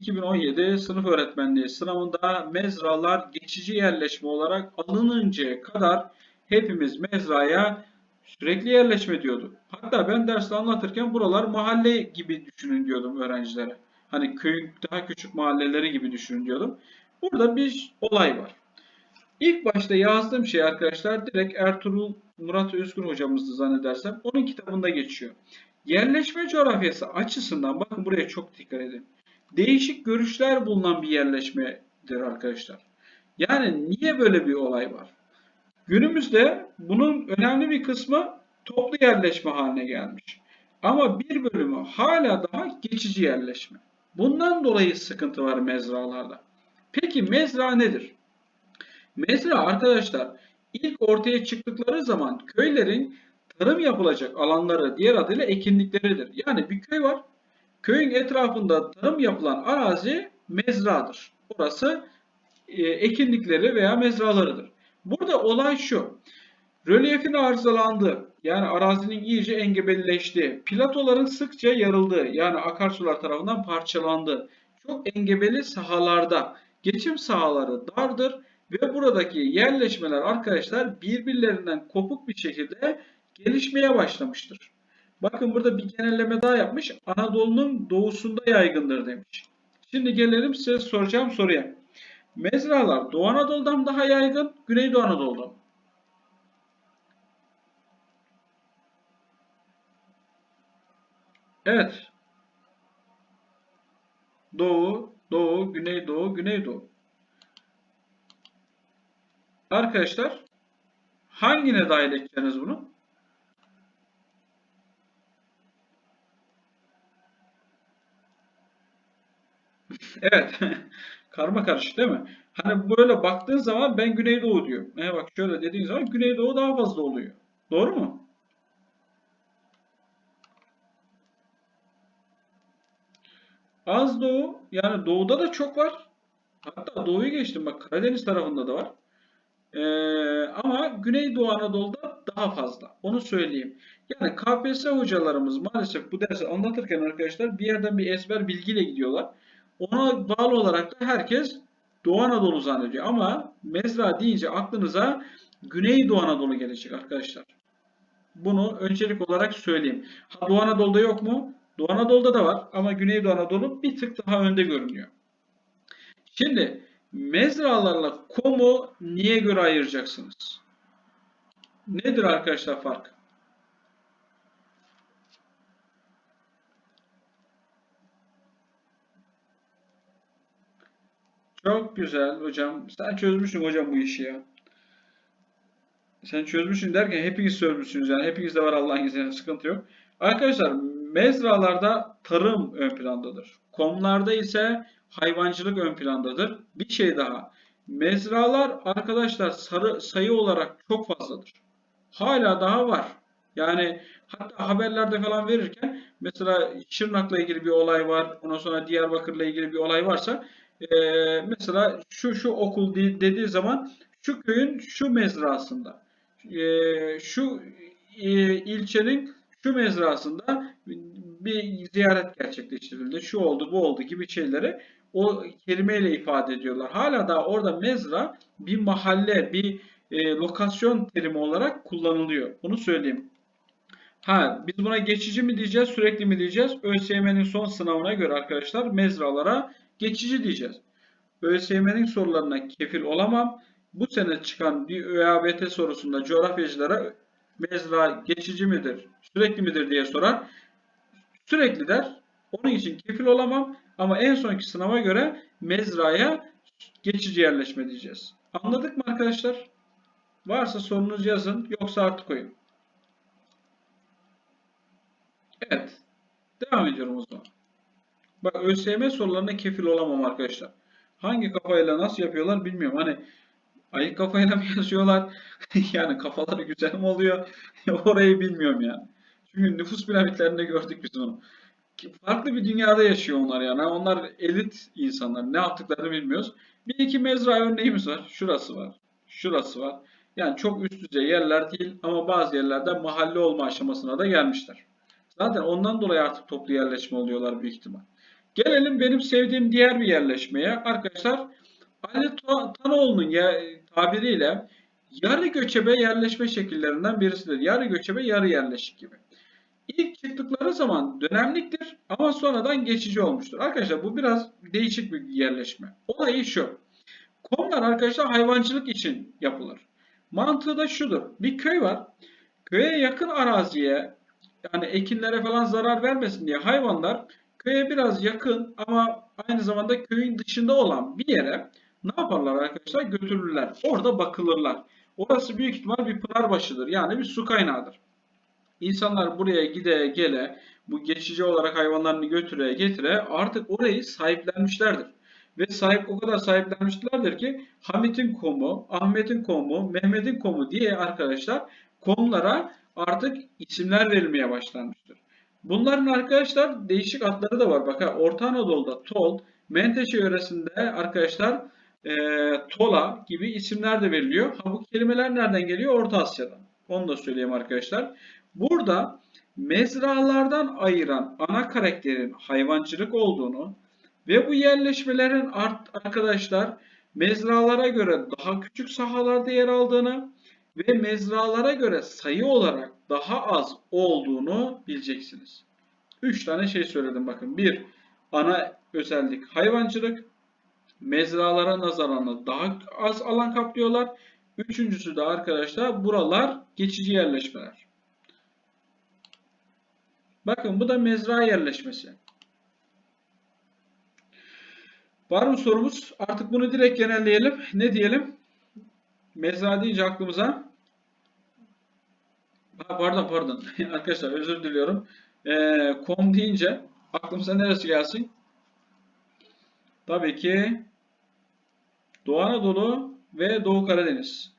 2017 sınıf öğretmenliği sınavında mezralar geçici yerleşme olarak alınıncaya kadar hepimiz mezraya sürekli yerleşme diyorduk. Hatta ben derste anlatırken buralar mahalle gibi düşünün diyordum öğrencilere. Hani köyün daha küçük mahalleleri gibi düşünün diyordum. Burada bir olay var. İlk başta yazdığım şey arkadaşlar direkt Ertuğrul Murat Özgür hocamızdı zannedersem. Onun kitabında geçiyor. Yerleşme coğrafyası açısından bakın buraya çok dikkat edin. Değişik görüşler bulunan bir yerleşmedir arkadaşlar. Yani niye böyle bir olay var? Günümüzde bunun önemli bir kısmı toplu yerleşme haline gelmiş. Ama bir bölümü hala daha geçici yerleşme. Bundan dolayı sıkıntı var mezralarda. Peki mezra nedir? Mezra arkadaşlar ilk ortaya çıktıkları zaman köylerin tarım yapılacak alanları diğer adıyla ekinlikleridir. Yani bir köy var. Köyün etrafında tarım yapılan arazi mezradır. Orası e, ekinlikleri veya mezralarıdır. Burada olay şu. Rölyefin arızalandığı, yani arazinin iyice engebelileştiği, platoların sıkça yarıldığı, yani akarsular tarafından parçalandığı, çok engebeli sahalarda geçim sahaları dardır ve buradaki yerleşmeler arkadaşlar birbirlerinden kopuk bir şekilde gelişmeye başlamıştır. Bakın burada bir genelleme daha yapmış. Anadolu'nun doğusunda yaygındır demiş. Şimdi gelelim size soracağım soruya. Mezralar Doğu Anadolu'dan daha yaygın, Güneydoğu Anadolu'dan. Evet. Doğu, Doğu, Güneydoğu, Güneydoğu. Arkadaşlar hangine dahil edeceksiniz bunu? Evet. Karma karışık değil mi? Hani böyle baktığın zaman ben Güneydoğu diyor. E bak şöyle dediğin zaman Güneydoğu daha fazla oluyor. Doğru mu? Az doğu yani doğuda da çok var. Hatta doğuyu geçtim bak Karadeniz tarafında da var. Ee, ama Güneydoğu Anadolu'da daha fazla. Onu söyleyeyim. Yani KPSS hocalarımız maalesef bu dersi anlatırken arkadaşlar bir yerden bir ezber bilgiyle gidiyorlar. Ona bağlı olarak da herkes Doğu Anadolu zannediyor. Ama mezra deyince aklınıza Güneydoğu Anadolu gelecek arkadaşlar. Bunu öncelik olarak söyleyeyim. Ha, Doğu Anadolu'da yok mu? Doğu Anadolu'da da var ama Güneydoğu Anadolu bir tık daha önde görünüyor. Şimdi mezralarla komu niye göre ayıracaksınız? Nedir arkadaşlar fark? Çok güzel hocam. Sen çözmüşsün hocam bu işi ya. Sen çözmüşsün derken hepiniz çözmüşsünüz yani. Hepinizde var Allah'ın izniyle sıkıntı yok. Arkadaşlar mezralarda tarım ön plandadır. Komlarda ise hayvancılık ön plandadır. Bir şey daha. Mezralar arkadaşlar sarı, sayı olarak çok fazladır. Hala daha var. Yani hatta haberlerde falan verirken mesela Şırnak'la ilgili bir olay var. Ondan sonra Diyarbakır'la ilgili bir olay varsa e, mesela şu şu okul de- dediği zaman şu köyün şu mezrasında e, şu e, ilçenin şu mezrasında bir ziyaret gerçekleştirildi. Şu oldu, bu oldu gibi şeyleri o kelimeyle ifade ediyorlar. Hala da orada mezra bir mahalle, bir e, lokasyon terimi olarak kullanılıyor. Bunu söyleyeyim. Ha, biz buna geçici mi diyeceğiz, sürekli mi diyeceğiz? ÖSYM'nin son sınavına göre arkadaşlar mezralara geçici diyeceğiz. ÖSYM'nin sorularına kefil olamam. Bu sene çıkan bir ÖABT sorusunda coğrafyacılara mezra geçici midir, sürekli midir diye sorar. Sürekli der. Onun için kefil olamam ama en sonki sınava göre mezraya geçici yerleşme diyeceğiz. Anladık mı arkadaşlar? Varsa sorunuz yazın, yoksa artık koyun. Evet. Devam ediyorum o zaman. Bak ÖSYM sorularına kefil olamam arkadaşlar. Hangi kafayla nasıl yapıyorlar bilmiyorum. Hani ayık kafayla mı yazıyorlar? yani kafaları güzel mi oluyor? Orayı bilmiyorum yani. Çünkü nüfus piramitlerinde gördük biz onu. Farklı bir dünyada yaşıyor onlar yani. Onlar elit insanlar. Ne yaptıklarını bilmiyoruz. Bir iki mezra örneğimiz var. Şurası var. Şurası var. Yani çok üst düzey yerler değil ama bazı yerlerde mahalle olma aşamasına da gelmişler. Zaten ondan dolayı artık toplu yerleşme oluyorlar büyük ihtimal. Gelelim benim sevdiğim diğer bir yerleşmeye. Arkadaşlar Ali Ta- Tanoğlu'nun tabiriyle yarı göçebe yerleşme şekillerinden birisidir. Yarı göçebe, yarı yerleşik gibi. İlk çıktıkları zaman dönemliktir ama sonradan geçici olmuştur. Arkadaşlar bu biraz değişik bir yerleşme. Olayı şu. Komlar arkadaşlar hayvancılık için yapılır. Mantığı da şudur. Bir köy var. Köye yakın araziye yani ekinlere falan zarar vermesin diye hayvanlar köye biraz yakın ama aynı zamanda köyün dışında olan bir yere ne yaparlar arkadaşlar? Götürürler. Orada bakılırlar. Orası büyük ihtimal bir pınar başıdır. Yani bir su kaynağıdır. İnsanlar buraya gide gele bu geçici olarak hayvanlarını götüre getire artık orayı sahiplenmişlerdir. Ve sahip o kadar sahiplenmişlerdir ki Hamit'in komu, Ahmet'in komu, Mehmet'in komu diye arkadaşlar komlara artık isimler verilmeye başlanmıştır. Bunların arkadaşlar değişik adları da var. Bakın Orta Anadolu'da Tol, Menteşe yöresinde arkadaşlar e, Tola gibi isimler de veriliyor. Ha bu kelimeler nereden geliyor? Orta Asya'dan. Onu da söyleyeyim arkadaşlar. Burada mezralardan ayıran ana karakterin hayvancılık olduğunu ve bu yerleşmelerin art arkadaşlar mezralara göre daha küçük sahalarda yer aldığını ve mezralara göre sayı olarak daha az olduğunu bileceksiniz. Üç tane şey söyledim bakın. Bir, ana özellik hayvancılık. Mezralara nazaran daha az alan kaplıyorlar. Üçüncüsü de arkadaşlar buralar geçici yerleşmeler. Bakın bu da mezra yerleşmesi. Var mı sorumuz? Artık bunu direkt genelleyelim. Ne diyelim? Mezra deyince aklımıza pardon pardon arkadaşlar özür diliyorum. Ee, kom deyince aklımıza neresi gelsin? Tabii ki Doğu Anadolu ve Doğu Karadeniz.